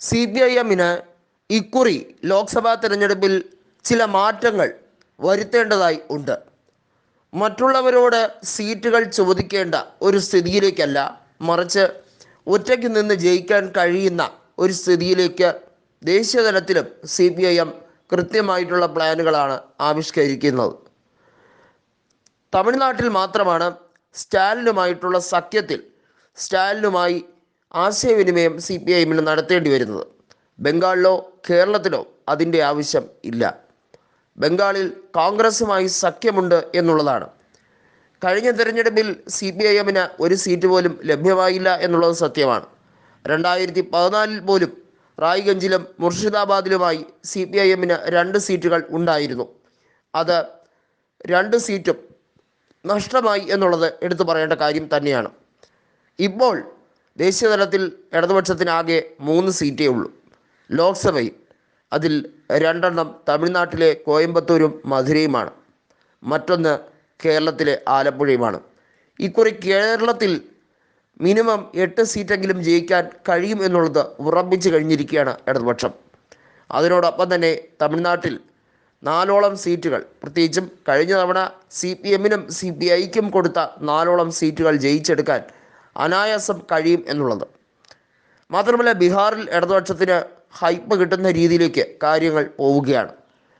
C P I എമ്മിന് ഇക്കുറി ലോക്സഭാ തിരഞ്ഞെടുപ്പിൽ ചില മാറ്റങ്ങൾ വരുത്തേണ്ടതായി ഉണ്ട്. മറ്റുള്ളവരോട് സീറ്റുകൾ ചോദിക്കേണ്ട ഒരു സ്ഥിതിയിലേക്കല്ല മറിച്ച് ഒറ്റയ്ക്ക് നിന്ന് ജയിക്കാൻ കഴിയുന്ന ഒരു സ്ഥിതിയിലേക്ക് ദേശീയതലത്തിലും സി പി ഐ എം കൃത്യമായിട്ടുള്ള പ്ലാനുകളാണ് ആവിഷ്കരിക്കുന്നത്. തമിഴ്നാട്ടിൽ മാത്രമാണ് സ്റ്റാലിനുമായിട്ടുള്ള സഖ്യത്തിൽ സ്റ്റാലിനുമായി ആശയവിനിമയം സി പി ഐ എമ്മിന് നടത്തേണ്ടി വരുന്നത് ബംഗാളിലോ കേരളത്തിലോ അതിന്റെ ആവശ്യം ഇല്ല. ബംഗാളിൽ കോൺഗ്രസുമായി സഖ്യമുണ്ട് എന്നുള്ളതാണ്. കഴിഞ്ഞ തിരഞ്ഞെടുപ്പിൽ സി പി ഐ എമ്മിന് ഒരു സീറ്റ് പോലും ലഭ്യമായില്ല എന്നുള്ളത് സത്യമാണ്. രണ്ടായിരത്തി പതിനാലിൽ പോലും റായ്ഗഞ്ചിലും മുർഷിദാബാദിലുമായി സി പി ഐ എമ്മിന് രണ്ട് സീറ്റുകൾ ഉണ്ടായിരുന്നു. അത് രണ്ട് സീറ്റും നഷ്ടമായി എന്നുള്ളത് എടുത്തു പറയേണ്ട കാര്യം തന്നെയാണ്. ഇപ്പോൾ ദേശീയ തലത്തിൽ ഇടതുപക്ഷത്തിനാകെ മൂന്ന് സീറ്റേ ഉള്ളൂ. ലോക്സഭയിൽ അതിൽ രണ്ടെണ്ണം തമിഴ്നാട്ടിലെ കോയമ്പത്തൂരും മധുരയുമാണ്. മറ്റൊന്ന് കേരളത്തിലെ ആലപ്പുഴയുമാണ്. ഇക്കുറി കേരളത്തിൽ മിനിമം എട്ട് സീറ്റെങ്കിലും ജയിക്കാൻ കഴിയും എന്നുള്ളത് ഉറപ്പിച്ചു കഴിഞ്ഞിരിക്കുകയാണ് ഇടതുപക്ഷം. അതിനോടൊപ്പം തന്നെ തമിഴ്നാട്ടിൽ നാലോളം സീറ്റുകൾ പ്രത്യേകിച്ചും കഴിഞ്ഞ തവണ സി പി എമ്മിനും സി പി ഐക്കും കൊടുത്ത നാലോളം സീറ്റുകൾ ജയിച്ചെടുക്കാൻ അനായാസം കഴിയും എന്നുള്ളത്. മാത്രമല്ല ബീഹാറിൽ ഇടതുപക്ഷത്തിന് ഹൈപ്പ് കിട്ടുന്ന രീതിയിലേക്ക് കാര്യങ്ങൾ പോവുകയാണ്.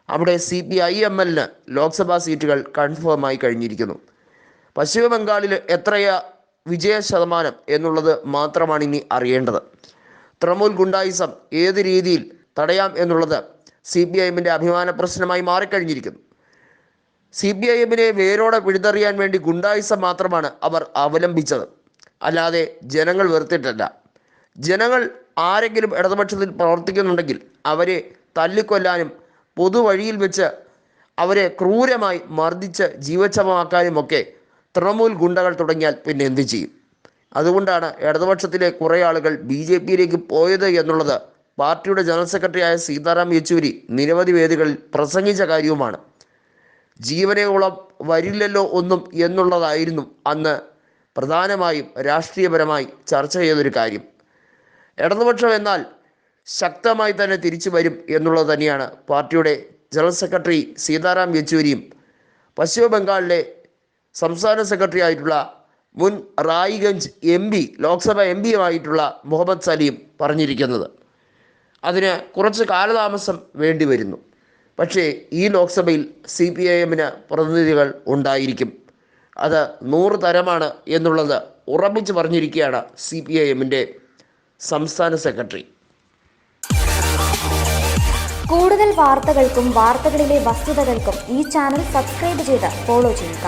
അവിടെ സി പി ഐ എം എല്ലിന് ലോക്സഭാ സീറ്റുകൾ കൺഫേമായി കഴിഞ്ഞിരിക്കുന്നു. പശ്ചിമബംഗാളിൽ എത്രയാ വിജയ ശതമാനം എന്നുള്ളത് മാത്രമാണ് ഇനി അറിയേണ്ടത്. തൃണമൂൽ ഗുണ്ടായിസം ഏത് രീതിയിൽ തടയാം എന്നുള്ളത് സി പി ഐ എമ്മിന്റെ അഭിമാന പ്രശ്നമായി മാറിക്കഴിഞ്ഞിരിക്കുന്നു. സി പി ഐ എമ്മിനെ വേരോടെ പിഴുതെറിയാൻ വേണ്ടി ഗുണ്ടായിസം മാത്രമാണ് അവർ അവലംബിച്ചത്. അല്ലാതെ ജനങ്ങൾ വെറുത്തിട്ടല്ല. ജനങ്ങൾ ആരെങ്കിലും ഇടതുപക്ഷത്തിൽ പ്രവർത്തിക്കുന്നുണ്ടെങ്കിൽ അവരെ തല്ലിക്കൊല്ലാനും പൊതുവഴിയിൽ വെച്ച് അവരെ ക്രൂരമായി മർദ്ദിച്ച് ജീവക്ഷമമാക്കാനുമൊക്കെ തൃണമൂൽ ഗുണ്ടകൾ തുടങ്ങിയാൽ പിന്നെ എന്ത് ചെയ്യും? അതുകൊണ്ടാണ് ഇടതുപക്ഷത്തിലെ കുറേ ആളുകൾ ബി ജെ പിയിലേക്ക് പോയത് എന്നുള്ളത് പാർട്ടിയുടെ ജനറൽ സെക്രട്ടറിയായ സീതാറാം യെച്ചൂരി നിരവധി വേദികളിൽ പ്രസംഗിച്ച കാര്യവുമാണ്. ജീവനയോളം വരില്ലല്ലോ ഒന്നും എന്നുള്ളതായിരുന്നു അന്ന് പ്രധാനമായും രാഷ്ട്രീയപരമായി ചർച്ച ചെയ്തൊരു കാര്യം. ഇടതുപക്ഷം എന്നാൽ ശക്തമായി തന്നെ തിരിച്ചു വരും എന്നുള്ളത് തന്നെയാണ് പാർട്ടിയുടെ ജനറൽ സെക്രട്ടറി സീതാറാം യെച്ചൂരിയും പശ്ചിമ ബംഗാളിലെ സംസ്ഥാന സെക്രട്ടറി ആയിട്ടുള്ള മുൻ Raiganj M P Lok Sabha M പിയുമായിട്ടുള്ള Muhammad Salim പറഞ്ഞിരിക്കുന്നത്. അതിന് കുറച്ച് കാലതാമസം വേണ്ടി വരുന്നു. പക്ഷേ ഈ ലോക്സഭയിൽ സി പി ഐ എമ്മിന് പ്രതിനിധികൾ ഉണ്ടായിരിക്കും. അത് നൂറ് തരമാണ് എന്നുള്ളത് ഉറപ്പിച്ച് പറഞ്ഞിരിക്കുകയാണ് സി പി ഐ എമ്മിന്റെ സംസ്ഥാന സെക്രട്ടറി. കൂടുതൽ വാർത്തകൾക്കും വാർത്തകളിലെ വസ്തുതകൾക്കും ഈ ചാനൽ സബ്സ്ക്രൈബ് ചെയ്ത് ഫോളോ ചെയ്യുക.